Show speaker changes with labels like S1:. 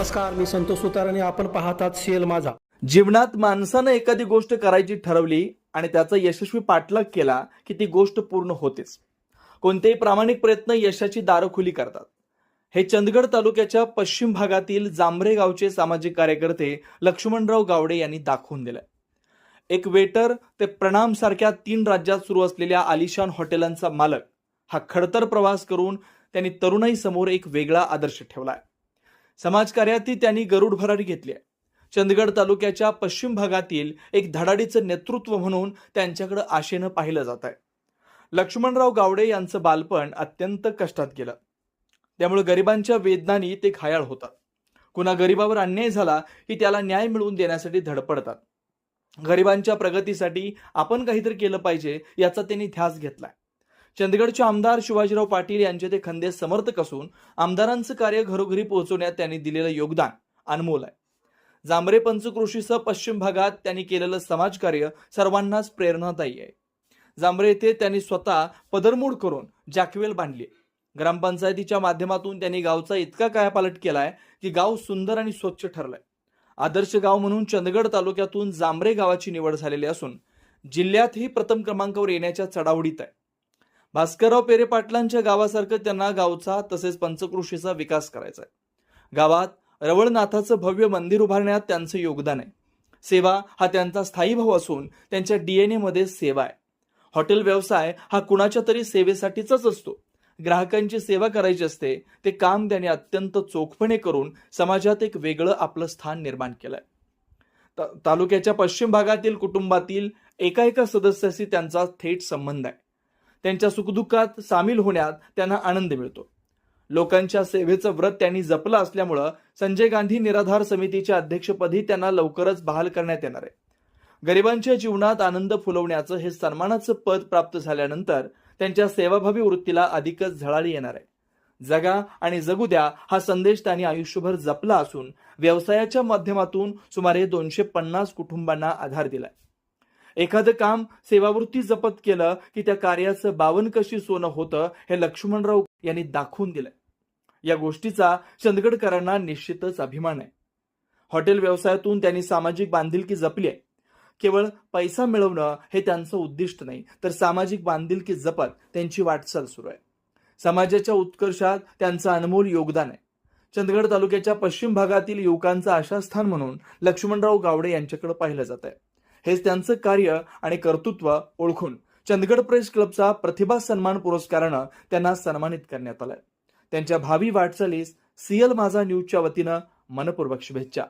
S1: नमस्कार मी संतोष सुतार आणि आपण पाहतात सीएल माझा.
S2: जीवनात माणसानं एखादी गोष्ट करायची ठरवली आणि त्याचा यशस्वी पाठलाग केला की ती गोष्ट पूर्ण होतेच. कोणतेही प्रामाणिक प्रयत्न यशाची दारं खुली करतात. हे चंदगड तालुक्याच्या पश्चिम भागातील जांभरे गावचे सामाजिक कार्यकर्ते लक्ष्मणराव गावडे यांनी दाखवून दिलं एक वेटर ते प्रणाम सारख्या तीन राज्यात सुरू असलेल्या आलिशान हॉटेलांचा मालक हा खडतर प्रवास करून त्यांनी तरुणाई समोर एक वेगळा आदर्श ठेवलाय. समाजकार्यातही त्यांनी गरुड भरारी घेतली आहे. चंदगड तालुक्याच्या पश्चिम भागातील एक धडाडीचं नेतृत्व म्हणून त्यांच्याकडे आशेनं पाहिलं जात आहे. लक्ष्मणराव गावडे यांचं बालपण अत्यंत कष्टात गेलं. त्यामुळे गरिबांच्या वेदनांनी ते खायाळ होतात. कुणा गरिबावर अन्याय झाला की त्याला न्याय मिळवून देण्यासाठी धडपडतात. गरिबांच्या प्रगतीसाठी आपण काहीतरी केलं पाहिजे याचा त्यांनी ध्यास घेतलाय. चंदगडचे आमदार शिवाजीराव पाटील यांचे ते खंदे समर्थक असून आमदारांचं कार्य घरोघरी पोहोचवण्यात त्यांनी दिलेलं योगदान अनमोल आहे. जांभरे पंचकृषीसह पश्चिम भागात त्यांनी केलेलं समाजकार्य सर्वांनाच प्रेरणादायी आहे. जांभरे येथे त्यांनी स्वतः पदरमोड करून जॅकवेल बांधली ग्रामपंचायतीच्या माध्यमातून त्यांनी गावचा इतका कायापालट केलाय की गाव सुंदर आणि स्वच्छ ठरलंय. आदर्श गाव म्हणून चंदगड तालुक्यातून जांभरे गावाची निवड झालेली असून जिल्ह्यातही प्रथम क्रमांकावर येण्याच्या चढावडीत आहे. भास्करराव पेरे पाटलांच्या गावासारखं त्यांना गावचा तसेच पंचकृषीचा विकास करायचा आहे गावात रवळनाथाचं भव्य मंदिर उभारण्यात त्यांचं योगदान आहे. सेवा हा त्यांचा स्थायी भाव असून त्यांच्या डीएनए मध्ये सेवा आहे. हॉटेल व्यवसाय हा कुणाच्या तरी सेवेसाठीच असतो. ग्राहकांची सेवा करायची असते ते काम त्याने अत्यंत चोखपणे करून समाजात एक वेगळं आपलं स्थान निर्माण केलंय. तालुक्याच्या पश्चिम भागातील कुटुंबातील एका एका सदस्याशी त्यांचा थेट संबंध आहे. त्यांच्या सुखदुःखात सामील होण्यात त्यांना आनंद मिळतो. लोकांच्या सेवेचं व्रत त्यांनी जपलं असल्यामुळं संजय गांधी निराधार समितीच्या अध्यक्षपदी त्यांना लवकरच बहाल करण्यात येणार आहे. गरिबांच्या जीवनात आनंद फुलवण्याचं हे सन्मानाचं पद प्राप्त झाल्यानंतर त्यांच्या सेवाभावी वृत्तीला अधिकच झळाळी येणार आहे. जगा आणि जगू द्या हा संदेश त्यांनी आयुष्यभर जपला असून व्यवसायाच्या माध्यमातून सुमारे दोनशे पन्नास कुटुंबांना आधार दिलाय. एखादं काम सेवावृत्ती जपत केलं की त्या कार्याचं बावन कशी सोनं होतं हे लक्ष्मणराव यांनी दाखवून दिलंय. या गोष्टीचा चंदगडकरांना निश्चितच अभिमान आहे. हॉटेल व्यवसायातून त्यांनी सामाजिक बांधिलकी जपली आहे. केवळ पैसा मिळवणं हे त्यांचं उद्दिष्ट नाही तर सामाजिक बांधिलकी जपत त्यांची वाटचाल सुरू आहे. समाजाच्या उत्कर्षात त्यांचं अनमोल योगदान आहे. चंदगड तालुक्याच्या पश्चिम भागातील युवकांचं आशास्थान म्हणून लक्ष्मणराव गावडे यांच्याकडे पाहिलं जात आहे. हेच त्यांचं कार्य आणि कर्तृत्व ओळखून चंदगड प्रेस क्लबचा प्रतिभा सन्मान पुरस्कारानं त्यांना सन्मानित करण्यात आलंय. त्यांच्या भावी वाटचालीस सीएल माझा न्यूजच्या वतीनं मनपूर्वक शुभेच्छा.